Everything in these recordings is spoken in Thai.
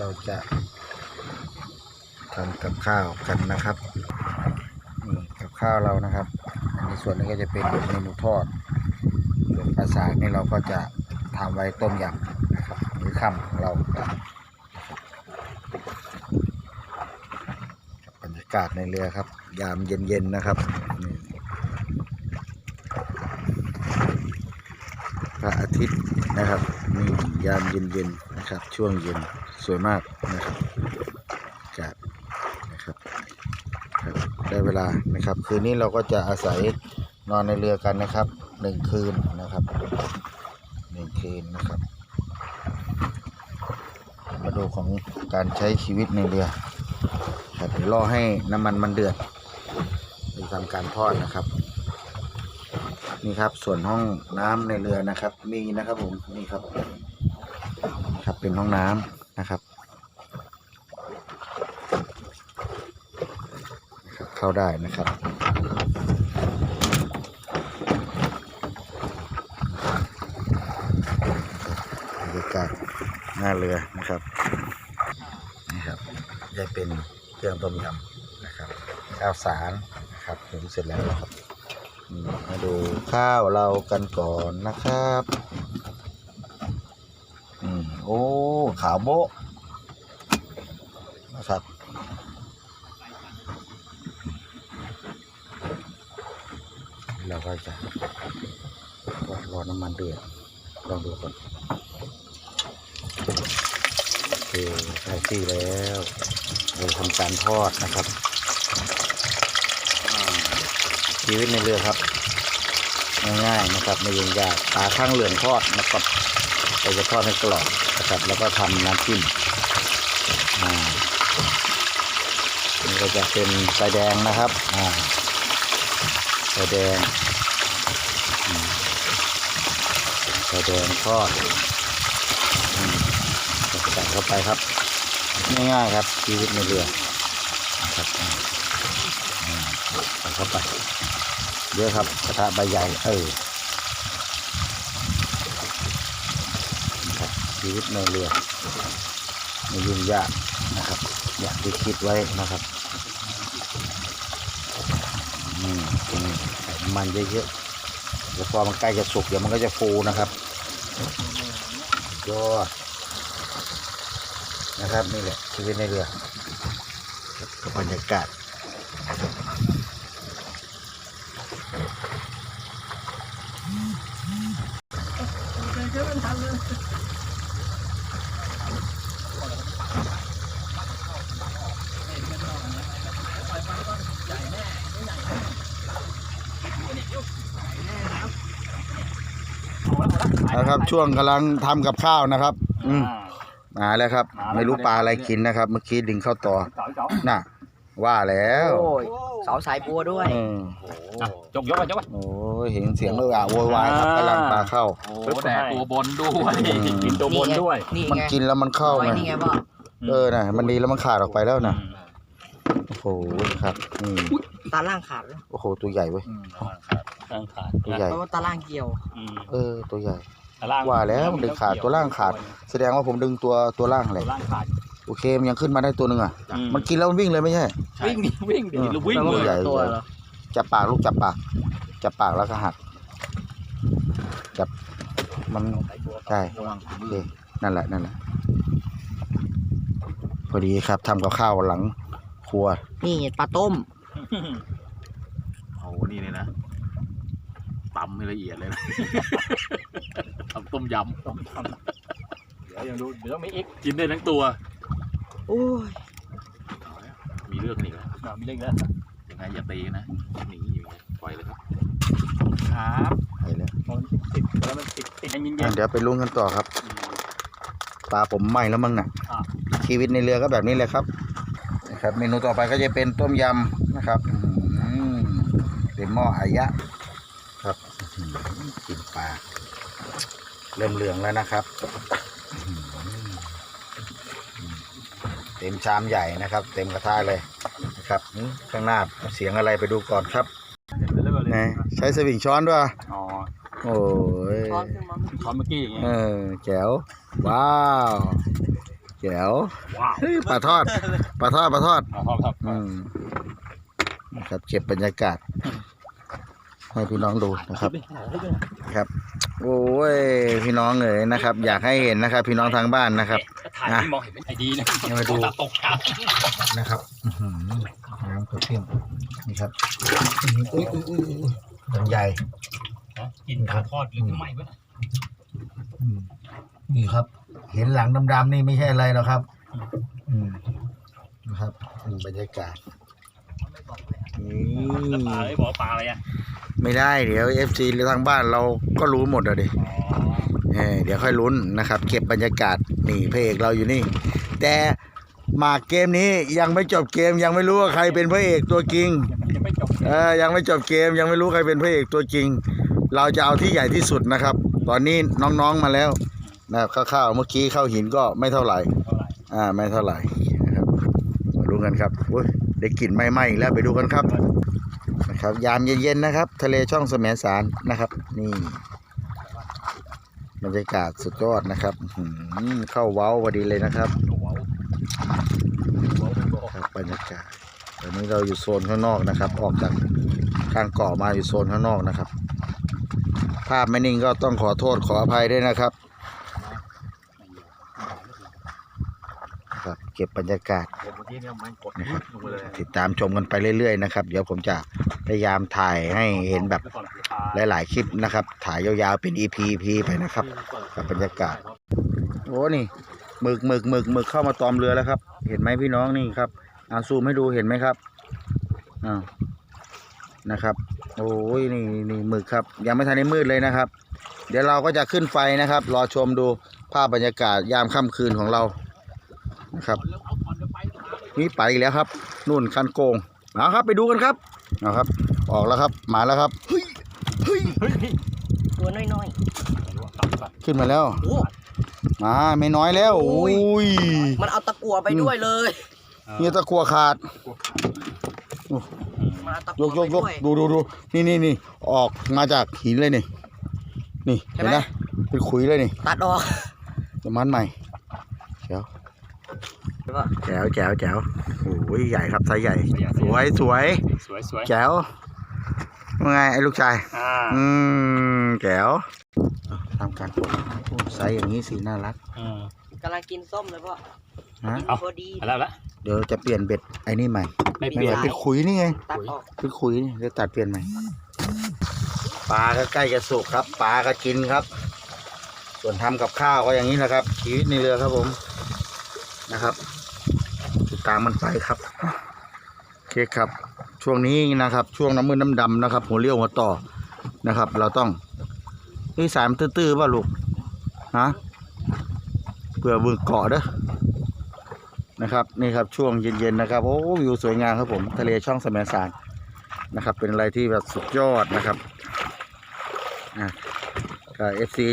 เราจะทำกับข้าวกันนะครับนี่กับข้าวเรานะครับอันส่วนนี้ก็จะเป็นเมนูทอดส่วนปลาสากนี่เราก็จะทำไว้ต้มยำนะครับมื้อค่ำของเราบรรยากาศในเรือครับ ยามเย็นๆนะครับพระอาทิตย์นะครับนี่ยามเย็นๆนะครับ ช่วงเย็น สวยมากนะครับกาศนะครับครับ ได้เวลานะครับ คืนนี้เราก็จะอาศัยนอนในเรือกันนะครับหนึ่งคืนนะครับหนึ่งคืนนะครับ มาดูของการใช้ชีวิตในเรือครับรอให้น้ำมันมันเดือดจะทำการทอดนะครับ นี่ครับส่วนห้องน้ำในเรือนะครับ มีนะครับผมนี่ครับครับเป็นห้องน้ำนะครับนะครับ เข้าได้นะครับ บรรยากาศหน้าเรือนะครับนี่ครับได้เป็นเครื่องต้มยำนะครับ ข้าวสารนะครับหุงเสร็จแล้วนะครับมาดูข้าวเรากันก่อนนะครับอืมโอ้ขาวโบนะครับ เราก็จะรอน้ำมันเดือดลองดูก่อนโอเคได้ที่แล้วเราทำการทอดนะครับชีวิตในเรือครับ ง่ายๆนะครับไม่ยุ่งยากปลาข้างเหลืองทอดนะครับเราจะทอดให้กรอบนะครับ แล้วก็ทำน้ำจิ้มอ่านี่ก็จะเป็นไฟแดงนะครับอ่า ไฟแดงอืมไฟแดงทอดใส่เข้าไปครับ ง่ายๆครับชีวิตในเรือครับใส่เข้าไปเยอะครับกระทะใบใหญ่เออครับชีวิตในเรือไม่ยุ่งยากนะครับ อย่างที่คิดไว้นะครับ อืมตรงนี้มันเยอะๆแล้วพอมันใกล้จะสุกเดี๋ยวมันก็จะฟูนะครับยอดนะครับนี่แหละชีวิตในเรือกับบรรยากาศ นะครับ ช่วงกำลังทำกับข้าวนะครับ อืมมาแล้วครับ ไม่รู้ปลาอะไรกินนะครับ เมื่อกี้ดึงเข้าต่อน่ะ ว่าแล้วโอ้ยเสาสายบัวด้วยอืมอะยกยกไปยกไปโอ้ยเห็นเสียงเอออะโวยวายครับกำลังปลาเข้า โอ้แต่ตัวบนด้วยอืม กินตัวบนด้วยนี่มันไงกินแล้วมันเข้าไว้ไงนี่ไงพ่อเออน่ะ มันดีแล้วมันขาดออกไปแล้วนะโอ้โหครับอืมตาล่างขาดแล้วโอ้โหตัวใหญ่เว้ยล่างขาดตัวใหญ่ เพราะว่าตาล่างเกี่ยว อืมเออตัวใหญ่ แต่ล่างว่าแล้วมันดึงขาดตัวล่างขาด แสดงว่าผมดึงตัวตัวล่างเลตัยวล่างขาด โอเคมันยังขึ้นมาได้ตัวหนึ่งอะอืมันกินแล้วมันวิ่งเลยไม่ใช่ วิ่งดิวิ่งดิเออ หรือวิ่งแปลว่าเลยใหญ่ตัวเหรอ จับปากลูกจับปากจับปากแล้วก็หักจับมันใช่โอเคนั่นแหละนั่นแหละพอดีครับทำกับข้าวหลังครัว นี่ปลาต้ม โอ้โหนี่เลยนะ ตำให้ละเอียดเลยนะทำต้มยำต้มยำเดี๋ยวยังดูเดี๋ยวต้องมีอีกกินได้ทั้งตัวโอ้ยเอาแล้วมีเรื่องกันอีกแล้วมีเรื่องแล้วยังไงอย่าตีนะหนีอยู่ไงปล่อยเลยครับครับไปแล้วมันติดแล้วมันติดติดยังยิงอะเย็นเดี๋ยวไปลุ้นกันต่อครับปลาผมไหม้แล้วมั้งน่ะอะชีวิตในเรือก็แบบนี้เลยครับนะครับ เมนูต่อไปก็จะเป็นต้มยำนะครับอืมเป็นหม้ออายะครับอื้อหือ กินปลาเริ่มเหลืองแล้วนะครับอื้อหือเต็มชามใหญ่นะครับ เต็มกระทะเลยนะครับอื้อข้างหน้าเสียงอะไรไปดูก่อนครับนะใช้สวิงช้อนด้วยอ๋อโอ้ยช้อนขึ้นมาช้อนเมื่อกี้อย่างเงี้ยเออแจ๋วว้าวแจ๋วว้าวเฮ้ยปลาทอดปลาทอดปลาทอดเอาครับครับอืมนะครับเก็บบรรยากาศ ให้พี่น้องดูนะครับครับ โอ้ยพี่น้องเอ๋ยนะครับ อยากให้เห็นนะครับ พี่น้องทางบ้านนะครับถ่ายที่มองเห็นเป็นไอดีนะเอามาดูตาตกครับนะครับอื้อหือน้ำกระเทียมนี่ครับอุ้ยอุ้ยอุ้ยอุ้ยลำใหญ่กินปลาทอดหรือไม่วะอืมนี่ครับ เห็นหลังดำๆนี่ไม่ใช่อะไรหรอกครับ อืมนะครับนี่บรรยากาศนี่ แล้วปลาไอ้บอกปลาอะไรอะไม่ได้เดี๋ยวเอฟซีหรือทางบ้านเราก็รู้หมดอะดิอ๋อเออเดี๋ยวค่อยลุ้นนะครับ เก็บบรรยากาศนี่พระเอกเราอยู่นี่ แต่หมากเกมนี้ยังไม่จบเกมยังไม่รู้ว่าใครเป็นพระเอกตัวจริงยังไม่จบเออยังไม่จบเกมยังไม่รู้ใครเป็นพระเอกตัวจริง เราจะเอาที่ใหญ่ที่สุดนะครับ ตอนนี้น้องๆมาแล้วนะครับข้าวๆเมื่อกี้เข้าหินก็ไม่เท่าไหร่เท่าไหร่อ่าไม่เท่าไหร่นะครับมาดูกันครับอุ้ย ได้กลิ่นไหม้ๆแล้วไปดูกันครับนะครับ ยามเย็นๆนะครับ ทะเลช่องแสมสารนะครับ นี่บรรยากาศสุดยอดนะครับอื้อหือเข้าเว้าพอดีเลยนะครับว้าวว้าวเป็นบ่อครับบรรยากาศตอนนี้เราอยู่โซนข้างนอกนะครับ ออกจากข้างเกาะมาอยู่โซนข้างนอกนะครับ ภาพไม่นิ่งก็ต้องขอโทษขออภัยด้วยนะครับ ครับเก็บบรรยากาศเดี๋ยวเมื่อกี้เนี่ยมันกดลงไปเลยติดตามชมกันไปเรื่อยๆนะครับ เดี๋ยวผมจะพยายามถ่ายให้เห็นแบบหลายๆคลิปนะครับ ถ่ายยาวๆเป็น EP EP ไปนะครับกับบรรยากาศโอ้นี่หมึกหมึกหมึกหมึกเข้ามาตอมเรือแล้วครับ เห็นไหมพี่น้องนี่ครับอาซูมให้ดูเห็นไหมครับอ้าวนะครับ โอ้ยนี่นี่หมึกครับ ยังไม่ทันได้มืดเลยนะครับ เดี๋ยวเราก็จะขึ้นไฟนะครับ รอชมดูภาพบรรยากาศยามค่ำคืนของเรา นะครับ นี่ไปอีกแล้วครับนู่นคันโกงมาครับ ไปดูกันครับเอาครับ ออกแล้วครับมาแล้วครับเฮ้ยเฮ้ยเฮ้ยตัวน้อยขึ้นมาแล้วๆโอ้มาไม่น้อยแล้วโอ้ยมันเอาตะกั่วไปด้วยเลยเนี่ยตะกัวขาดมันเอาตะยกั่วกไปยกยกด้วยดูดูดูนี่นี่นี่ออกมาจากหินเลยนี่นี่ใช่เห็นไหมนะเป็นขุยเลยนี่ตัดออกจะมันใหม่แจ๋วหรือว่า แจ๋วแจ๋วแจ๋วโอ้ยใหญ่ครับไซส์ใหญ่ สวยสวยสวยสวยแจ๋วว่าไงไอ้ลูกชายอ่าอืมแจ๋วทำการปลดโอ้ไซส์อย่างนี้สีน่ารักอืมกำลังกินส้มเลยพ่อฮะเอาพอดีเอาแล้วละเดี๋ยวจะเปลี่ยนเบ็ดไอ้นี่ใหม่ ไม่เปไม่ลี่ยไหวนเป็นขุยนี่ไงตัดออกเป็นขุยนี่เดี๋ยวตัดเปลี่ยนใหม่ ปลาก็ใกล้จะสุกครับ ปลาก็กินครับ ส่วนทำกับข้าวก็อย่างนี้แหละครับ ชีวิตในเรือครับผม นะครับ ติดตามมันไปครับโอเคครับ ช่วงนี้นะครับ ช่วงน้ำมือน้ำดำนะครับ หัวเลี้ยวหัวต่อนะครับ เราต้องนี่สายมันตื้อๆป่ะลูกฮะเพื่อบึงเกาะเด้อนะครับนี่ครับช่วงเย็นๆนะครับโอ้วิวสวยงามครับผมทะเลช่องแสมสารนะครับ เป็นอะไรที่แบบสุดยอดนะครับอะเอฟซี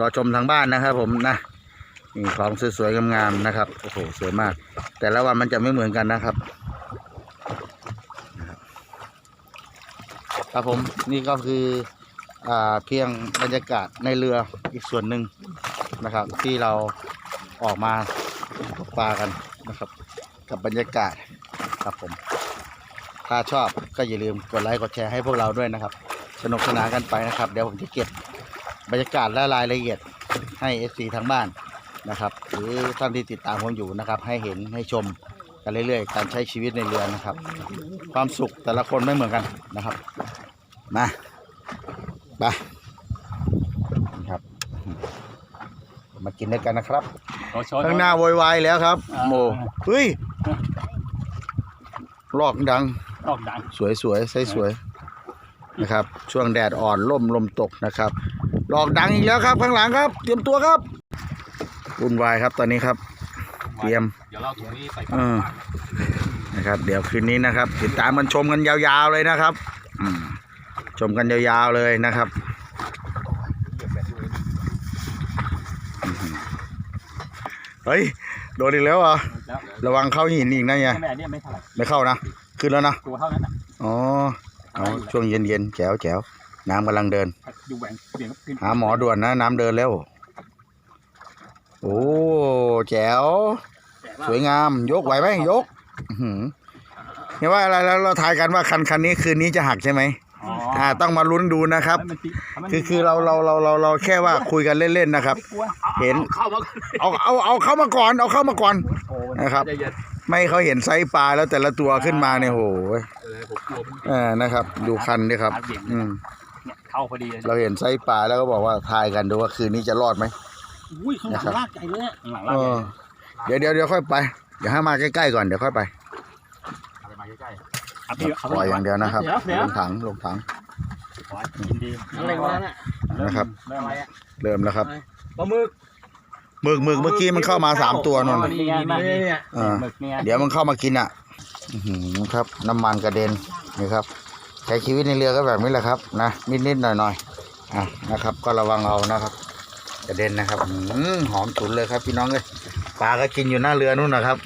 รอชมทางบ้านนะครับผมนะ นี่ของสวยๆงามๆนะครับโอ้โหสวยมาก แต่ละวันมันจะไม่เหมือนกันนะครับครับผมนี่ก็คืออ่าเพียงบรรยากาศในเรืออีกส่วนหนึ่งนะครับ ที่เราออกมาตกปลากันนะครับ กับบรรยากาศครับผม ถ้าชอบก็อย่าลืมกดไลค์กดแชร์ให้พวกเราด้วยนะครับ สนุกสนานกันไปนะครับ เดี๋ยวผมจะเก็บบรรยากาศและรายละเอียดให้ FC ทางบ้าน นะครับ หรือท่านที่ติดตามผมอยู่นะครับ ให้เห็นให้ชมกันเรื่อยๆ การใช้ชีวิตในเรือนะครับ ความสุขแต่ละคนไม่เหมือนกันนะครับมาไปนะครับมากินด้วยกันนะครับโชว์โชว์ข้างหน้าโวยวายแล้วครับอ่าโมเฮ้ยลอกดังออกดังสวยสวยใสสวยนะครับ ช่วงแดดอ่อนล่มลมตกนะครับหลอกดังอีกแล้วครับ ข้างหลังครับ เตรียมตัวครับ วุ่นวายครับตอนนี้ครับ เตรียมเดี๋ยวเราถุงนี้ใส่เออนะครับ เดี๋ยวคืนนี้นะครับ ติดตามมันชมกันยาวๆเลยนะครับอืมชมกันยาวๆเลยนะครับอื้อหือเฮ้ยโดนอีกแล้วเหรอะแล้วระวังเข้าหินอีกนะเนี่ยแม่เนี่ยไม่เท่าไหร่ไม่เข้านะขึ้นแล้วนะตัวเท่านั้นน่ะอ๋อเอาช่วงเย็นๆแจ๋วแจ๋วน้ำกำลังเดินดูแหวนเปลี่ยนขึ้นหาหมอด่วนนะ น้ำเดินแล้ว โอ้แจ๋วสวยงามยกไหวไหมยกอื้อหือเห็นว่าอะไรแล้วเราทายกันว่าคันคันนี้คืนนี้จะหักใช่ไหมอ๋ออ่าต้องมาลุ้นดูนะครับให้มันติให้มันคือคือเราเราเราเราเราแค่ว่าคุยกันเล่นๆนะครับไม่กลัวเห็นเข้ามาเอาเอาเอาเข้ามาก่อน เอาเข้ามาก่อนโอ้นะครับใจเย็นไม่ให้เขาเห็นไซส์ปลาแล้วแต่ละตัวขึ้นมาเนี่ยโหยเออผมกลัวมันเออนะครับ ดูคันด้วยครับ อืมเนี่ยเข้าพอดีเลยเราเห็นไซส์ปลาแล้วก็บอกว่าทายกันดูว่าคืนนี้จะรอดไหม อุ้ยข้างหลังนะครับ ลากใจเลยอะข้างหลังเอลากใจอเดี๋ยวเดี๋ยวเดี๋ยวค่อยไป เดี๋ยวให้มาใกล้ๆก่อนเดี๋ยวค่อยไปเอาไปมาใกล้ๆเอาพี่เปล่อยอย่างเดียวนะครับ เดี๋ยวเดี๋ยวลงถังลงถังขอกินดีอะไรวะน่ะนะครับ เริ่มอะไรอะเริ่มแล้วครับปลาหมึกหมึกหมึกเมื่อกี้มันเข้ามาสามตัวนนนี่ไงนี่เนี่ยอ่าหมึกเนี่ยเดี๋ยวมันเข้ามากินอะอื้อหือครับ น้ำมันกระเด็นนี่ครับใช้ชีวิตในเรือก็แบบนี้แหละครับนะนิดๆหน่อยๆอะนะครับ ก็ระวังเอานะครับก ระเด็นนะครับอืมหอมฉุนเลยครับพี่น้องเลยปลาก็กินอยู่หน้าเรือนู่นนะครับ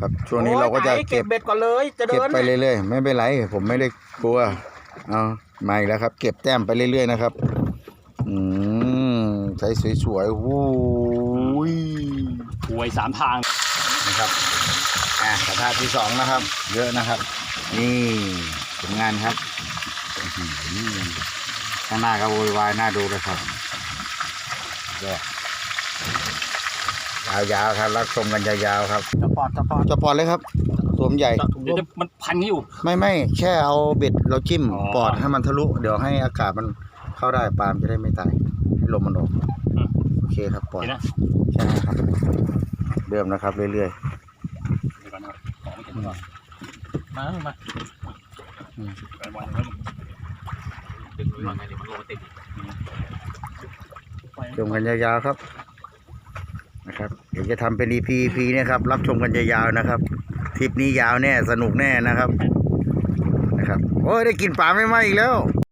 ครับช่วงนี้เราก็จะโอ้ยไหนเก็บเบ็ดก่อนเลยจะเก็เดิบนไปเรื่อยๆไม่เป็นไรผมไม่ได้กลัวเอามาอีกแล้วครับ เก็บแต้มไปเรื่อยๆนะครับ อืมใช้สวยๆวู้ยหวยสามทางนะครับอะกระทะที่สองนะครับ เยอะนะครับ นี่ผลงานครับอื้อหือ ข้างหน้าก็โวยวายน่าดูเลยครับยอดยาวๆครับรับชมกันยาวๆครับจะปอดจะปอดจะปอดเลยครับตัวมนใหญ่เดี๋ยวจะมันพันอยู่ ไม่ไม่แค่เอาเบ็ดเราจิ้มอ๋อ ปอดให้มันทะลุ เดี๋ยวให้อากาศมันเข้าได้ปลามนจะได้ไม่ตายให้ลมมันออกโอเคครับปล่อยเห็นนะใช่ครับเริ่มนะครับเรื่อยเดี๋ยวก่อนนะของมันเก็บไว้ก่อนมามาอืมไปวางไว้ ดึงไว้ก่อนไงเดี๋ยวมันลงมาติดอีกชมกันยาวๆครับนะครับเดี๋ยวจะทำเป็น EP EP เนี่ยครับ รับชมกันยาวๆนะครับทริปนี้ยาวแน่สนุกแน่นะครับนะครับโอ้ยได้กินปลาไม่ไหมอีกแล้ว